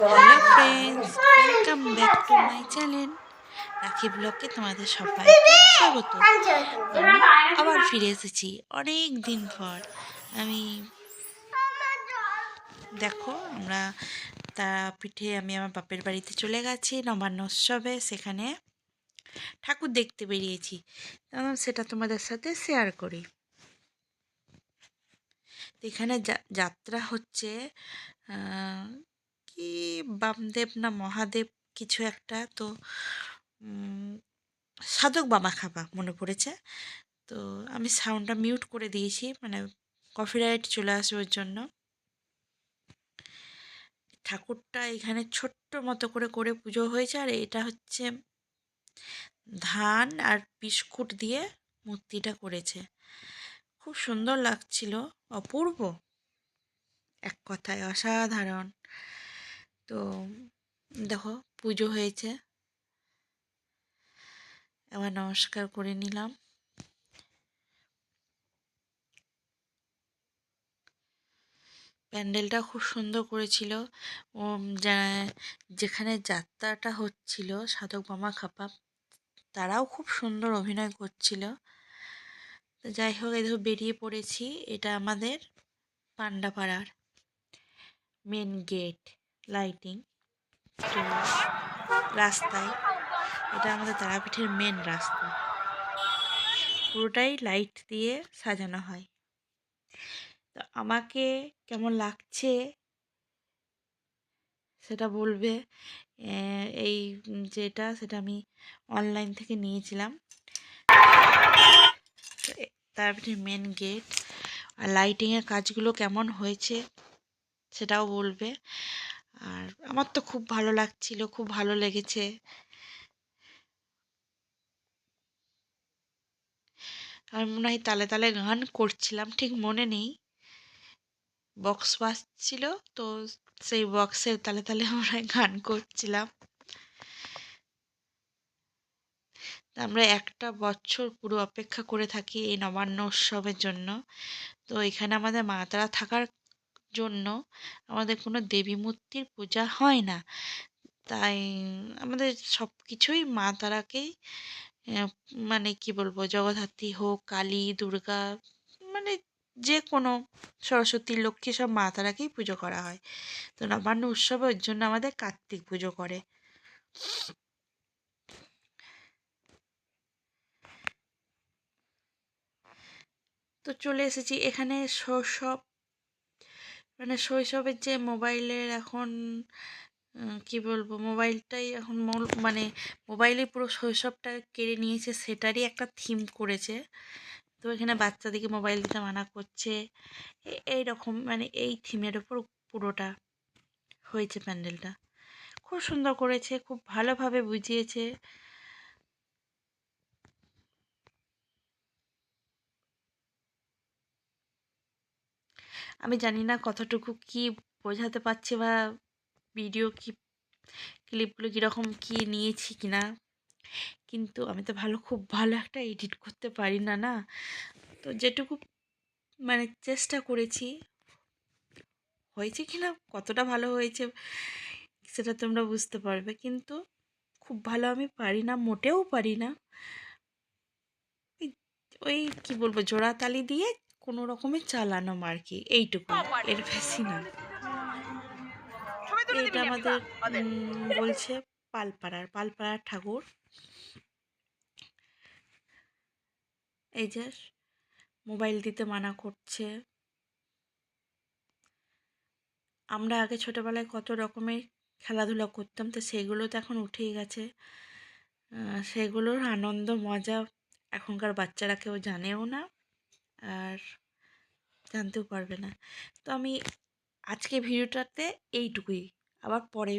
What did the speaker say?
Hello friends welcome back to my channel Rakhi ব্লগে তোমাদের সবাইকে স্বাগত। আমি আবার ফিরে এসেছি অনেক দিন পর। আমি দেখো আমরা তারাপীঠে আমি আমার বাপের বাড়িতে চলে গেছি নবান্ন উৎসবে সেখানে ঠাকুর দেখতে বেরিয়েছি। সেটা তোমাদের সাথে শেয়ার করি। এখানে যাত্রা হচ্ছে কি বামদেব না মহাদেব কিছু একটা? তো সাধক বামা খাবা মনে পড়েছে। তো আমি সাউন্ডটা মিউট করে দিয়েছি মানে কপিরাইট চলে আসবে ওর জন্য। ঠাকুরটা এখানে ছোট্ট মতো করে করে পুজো হয়েছে, আর এটা হচ্ছে ধান আর বিস্কুট দিয়ে মূর্তিটা করেছে। খুব সুন্দর লাগছিল, অপূর্ব। এক কথায় অসাধারণ। তো দেখো, পুজো হয়েছে। এবার নমস্কার করে নিলাম। প্যান্ডেলটা খুব সুন্দর করেছিল। ও যেখানে যাত্রাটা হচ্ছিল, সাধক মামা খাপা, তারাও খুব সুন্দর অভিনয় করছিল। তো যাই হোক, এই বেরিয়ে পড়েছি। এটা আমাদের পান্ডাপাড়ার মেন গেট লাইটিং, তো রাস্তায়, এটা আমাদের তারাপীঠের মেন রাস্তা। পুরোটাই লাইট দিয়ে সাজানো হয়। তো আমাকে কেমন লাগছে? সেটা বলবে এই যেটা সেটা আমি অনলাইন থেকে নিয়েছিলাম। তো এ- তারাপীঠের মেন গেট আর লাইটিংয়ের কাজগুলো কেমন হয়েছে সেটাও বলবে। আর আমার তো খুব ভালো লাগছিল, খুব ভালো লেগেছে। আমি মনে হয় তালে তালে গান করছিলাম, ঠিক মনে নেই। বক্স বাজছিল, তো সেই বক্সের তালে তালে আমরা গান করছিলাম। আমরা একটা বছর পুরো অপেক্ষা করে থাকি এই নবান্ন উৎসবের জন্য। তো এখানে আমাদের মা তারা থাকার জন্য আমাদের কোনো দেবী মূর্তির পূজা হয় না। তাই আমাদের সব কিছুই মা তারাকেই মানে কি বলব, জগদ্ধাত্রী হোক, কালী, দুর্গা মানে যে কোনো সরস্বতী, লক্ষ্মী সব মা তারাকেই পুজো করা হয়। তো নবান্ন উৎসবের জন্য আমাদের কার্তিক পুজো করে। তো চলে এসেছি এখানে শৈশব মানে শৈশবের যে মোবাইলের এখন কি বলব, মোবাইলটাই এখন মানে মোবাইলে পুরো শৈশবটা কেড়ে নিয়েছে, সেটারই একটা থিম করেছে। তো এখানে বাচ্চাদেরকে মোবাইল দিতে মানা করছে। এই রকম মানে এই থিমের ওপর পুরোটা হয়েছে প্যান্ডেলটা। খুব সুন্দর করেছে, খুব ভালোভাবে বুঝিয়েছে। আমি জানি না কতটুকু কি বোঝাতে পারছি বা ভিডিও কি ক্লিপগুলো কীরকম কী নিয়েছি কি না কিন্তু আমি তো ভালো, খুব ভালো একটা এডিট করতে পারি না না? তো যেটুকু মানে চেষ্টা করেছি, হয়েছে কি না কতটা ভালো হয়েছে, সেটা তোমরা বুঝতে পারবে। কিন্তু খুব ভালো আমি পারি না, মোটেও পারি না। ওই- কি বলব জোড়া তালি দিয়ে কোনো রকমে চালানো আর কি এইটুকু। এর বেশি না। এটা আমাদের বলছে পালপাড়ার পালপাড়ার ঠাকুর। এই যে মোবাইল দিতে মানা করছে। আমরা আগে ছোটোবেলায় কত রকমের খেলাধুলা করতাম তো সেগুলো তো এখন উঠেই গেছে। সেগুলোর আনন্দ মজা এখনকার বাচ্চারা কেউ জানেও না। আর জানতেও পারবে না। তো আমি আজকে ভিডিওটাতে এইটুকুই। আবার পরে